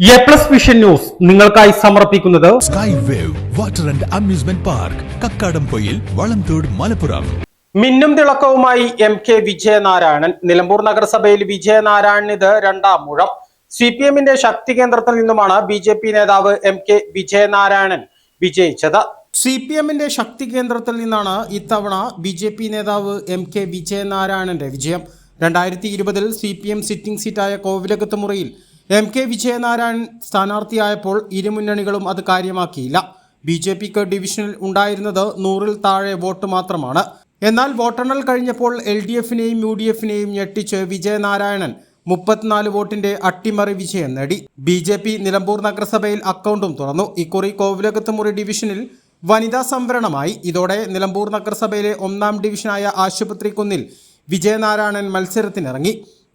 A plus vision news നിങ്ങൾക്കായി സമർപ്പിക്കുന്നത് sky wave water and amusement park Kakkadampoyil Valamthode Malappuram മിന്നും തിളക്കവുമായി M K Vijayanarayanan. Nilambur നഗരസഭയിൽ വിജയനാരായണൻ ഇത് രണ്ടാം മുഴം. സി പി എമ്മിന്റെ ശക്തി കേന്ദ്രത്തിൽ നിന്നുമാണ് ബി ജെ പി നേതാവ് എം കെ വിജയനാരായണൻ വിജയിച്ചത്. സി പി എമ്മിന്റെ ശക്തി കേന്ദ്രത്തിൽ നിന്നാണ് ഇത്തവണ ബി ജെ പി നേതാവ് എം കെ വിജയനാരായണന്റെ വിജയം. രണ്ടായിരത്തി ഇരുപതിൽ സി പി എം സിറ്റിംഗ് സീറ്റായ കോവിലകത്ത് മുറിയിൽ എം കെ വിജയനാരായണൻ സ്ഥാനാർത്ഥിയായപ്പോൾ ഇരുമുന്നണികളും അത് കാര്യമാക്കിയില്ല. ബി ജെ പിക്ക് ഡിവിഷനിൽ ഉണ്ടായിരുന്നത് നൂറിൽ താഴെ വോട്ട് മാത്രമാണ്. എന്നാൽ വോട്ടെണ്ണൽ കഴിഞ്ഞപ്പോൾ എൽ ഡി എഫിനെയും യു ഡി എഫിനെയും ഞെട്ടിച്ച് വിജയനാരായണൻ മുപ്പത്തിനാല് വോട്ടിന്റെ അട്ടിമറി വിജയം നേടി. ബി ജെ പി നിലമ്പൂർ നഗരസഭയിൽ അക്കൗണ്ടും തുറന്നു. ഇക്കുറി കോവിലകത്ത് മുറി ഡിവിഷനിൽ വനിതാ സംവരണമായി. ഇതോടെ നിലമ്പൂർ നഗരസഭയിലെ ഒന്നാം ഡിവിഷനായ ആശുപത്രി കുന്നിൽ വിജയനാരായണൻ മത്സരത്തിനിറങ്ങി.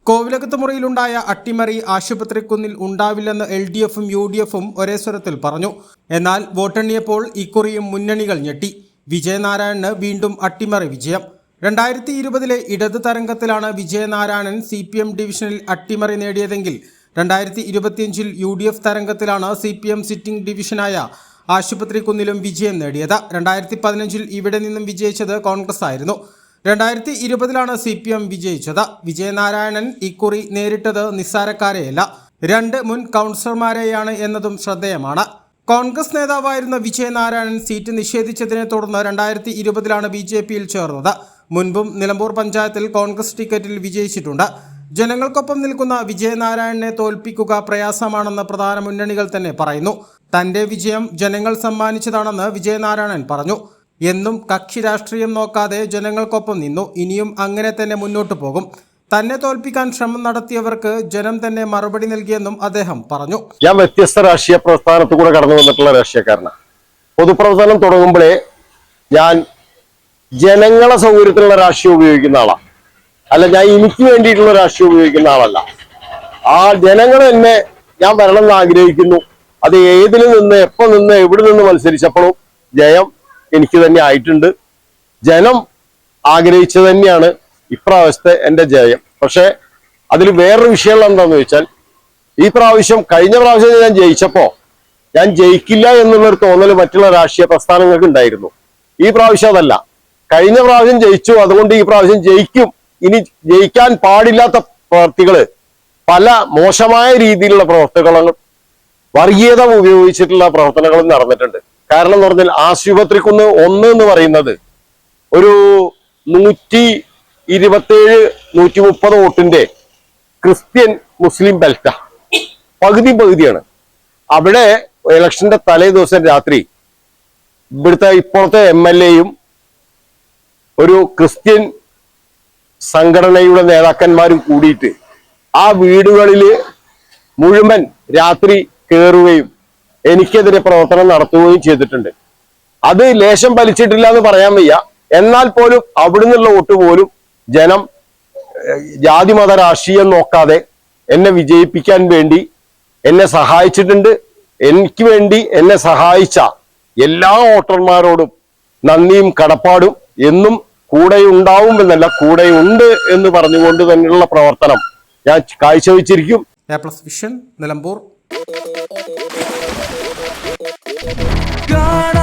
കോവിലകത്ത് മുറിയിലുണ്ടായ അട്ടിമറി ആശുപത്രിക്കുന്നിൽ ഉണ്ടാവില്ലെന്ന് എൽ ഡി എഫും യു ഡി എഫും ഒരേ സ്വരത്തിൽ പറഞ്ഞു. എന്നാൽ വോട്ടെണ്ണിയപ്പോൾ ഇക്കുറിയും മുന്നണികൾ ഞെട്ടി. വിജയനാരായണന് വീണ്ടും അട്ടിമറി വിജയം. രണ്ടായിരത്തി ഇരുപതിലെ ഇടത് തരംഗത്തിലാണ് വിജയനാരായണൻ സി പി എം ഡിവിഷനിൽ അട്ടിമറി നേടിയതെങ്കിൽ രണ്ടായിരത്തി ഇരുപത്തിയഞ്ചിൽ യു ഡി എഫ് തരംഗത്തിലാണ് സി പി എം സിറ്റിംഗ് ഡിവിഷനായ ആശുപത്രി കുന്നിലും വിജയം നേടിയത്. രണ്ടായിരത്തി പതിനഞ്ചിൽ ഇവിടെ നിന്നും വിജയിച്ചത് കോൺഗ്രസ് ആയിരുന്നു രണ്ടായിരത്തി ഇരുപതിലാണ് സി പി എം വിജയിച്ചത്. വിജയനാരായണൻ ഇക്കുറി നേരിട്ടത് നിസ്സാരക്കാരെയല്ല. രണ്ട് മുൻ കൗൺസിലർമാരെയാണ് എന്നതും ശ്രദ്ധേയമാണ്. കോൺഗ്രസ് നേതാവായിരുന്ന വിജയനാരായണൻ സീറ്റ് നിഷേധിച്ചതിനെ തുടർന്ന് രണ്ടായിരത്തി ഇരുപതിലാണ് ബി ജെ പിയിൽ ചേർന്നത്. മുൻപും നിലമ്പൂർ പഞ്ചായത്തിൽ കോൺഗ്രസ് ടിക്കറ്റിൽ വിജയിച്ചിട്ടുണ്ട്. ജനങ്ങൾക്കൊപ്പം നിൽക്കുന്ന വിജയനാരായണനെ തോൽപ്പിക്കുക പ്രയാസമാണെന്ന് പ്രധാന മുന്നണികൾ തന്നെ പറയുന്നു. തന്റെ വിജയം ജനങ്ങൾ സമ്മാനിച്ചതാണെന്ന് വിജയനാരായണൻ പറഞ്ഞു. എന്നും കക്ഷി രാഷ്ട്രീയം നോക്കാതെ ജനങ്ങൾക്കൊപ്പം നിന്നു. ഇനിയും അങ്ങനെ തന്നെ മുന്നോട്ടു പോകും. തന്നെ തോൽപ്പിക്കാൻ ശ്രമം നടത്തിയവർക്ക് ജനം തന്നെ മറുപടി നൽകിയെന്നും അദ്ദേഹം പറഞ്ഞു. ഞാൻ വ്യത്യസ്ത രാഷ്ട്രീയ പ്രസ്ഥാനത്തു കൂടെ കടന്നു വന്നിട്ടുള്ള രാഷ്ട്രീയക്കാരനാണ്. പൊതുപ്രവർത്തനം തുടങ്ങുമ്പോഴേ ഞാൻ ജനങ്ങളെ സൗകര്യത്തിലുള്ള രാഷ്ട്രീയം ഉപയോഗിക്കുന്ന ആളാണ്. അല്ല ഞാൻ എനിക്ക് വേണ്ടിയിട്ടുള്ള രാഷ്ട്രീയം ഉപയോഗിക്കുന്ന ആളല്ല. ആ ജനങ്ങൾ തന്നെ ഞാൻ വരണം എന്ന് ആഗ്രഹിക്കുന്നു. അത് ഏതിൽ നിന്ന് എപ്പോൾ നിന്ന് എവിടെ നിന്ന് മത്സരിച്ചപ്പോഴും ജയം എനിക്ക് തന്നെ ആയിട്ടുണ്ട്. ജനം ആഗ്രഹിച്ചു തന്നെയാണ് ഇപ്രാവശ്യത്തെ എന്റെ ജയം. പക്ഷെ അതിൽ വേറൊരു വിഷയം എന്താണെന്ന് വെച്ചാൽ ഈ പ്രാവശ്യം കഴിഞ്ഞ പ്രാവശ്യം ഞാൻ ജയിച്ചപ്പോ ഞാൻ ജയിക്കില്ല എന്നുള്ളൊരു തോന്നൽ മറ്റുള്ള രാഷ്ട്രീയ പ്രസ്ഥാനങ്ങൾക്ക് ഉണ്ടായിരുന്നു. ഈ പ്രാവശ്യം അതല്ല. കഴിഞ്ഞ പ്രാവശ്യം ജയിച്ചു അതുകൊണ്ട് ഈ പ്രാവശ്യം ജയിക്കും. ഇനി ജയിക്കാൻ പാടില്ലാത്ത പ്രവർത്തികൾ പല മോശമായ രീതിയിലുള്ള പ്രവർത്തനങ്ങളും വർഗീയത ഉപയോഗിച്ചിട്ടുള്ള പ്രവർത്തനങ്ങളും നടന്നിട്ടുണ്ട്. കാരണം എന്ന് പറഞ്ഞാൽ ആശുപത്രിക്കുന്ന് ഒന്ന് എന്ന് പറയുന്നത് ഒരു നൂറ്റി ഇരുപത്തേഴ് നൂറ്റി മുപ്പത് വോട്ടിന്റെ ക്രിസ്ത്യൻ മുസ്ലിം ബെൽറ്റ. പകുതി പകുതിയാണ്. അവിടെ ഇലക്ഷന്റെ തലേ ദിവസം രാത്രി ഇവിടുത്തെ ഇപ്പോഴത്തെ എം എൽ എയും ഒരു ക്രിസ്ത്യൻ സംഘടനയുടെ നേതാക്കന്മാരും കൂടിയിട്ട് ആ വീടുകളിൽ മുഴുവൻ രാത്രി കയറുകയും എനിക്കെതിരെ പ്രവർത്തനം നടത്തുകയും ചെയ്തിട്ടുണ്ട്. അത് ലേശം വലിച്ചിട്ടില്ല എന്ന് പറയാൻ വയ്യ. എന്നാൽ പോലും അവിടുന്നുള്ള വോട്ട് പോലും ജനം ജാതി മത രാഷ്ട്രീയം നോക്കാതെ എന്നെ വിജയിപ്പിക്കാൻ വേണ്ടി എന്നെ സഹായിച്ചിട്ടുണ്ട്. എനിക്ക് വേണ്ടി എന്നെ സഹായിച്ച എല്ലാ വോട്ടർമാരോടും നന്ദിയും കടപ്പാടും എന്നും കൂടെ ഉണ്ടാവും എന്നല്ല കൂടെ ഉണ്ട് എന്ന് പറഞ്ഞുകൊണ്ട് തന്നെയുള്ള പ്രവർത്തനം ഞാൻ കാഴ്ചവെച്ചിരിക്കും. നിലമ്പൂർ. Gonna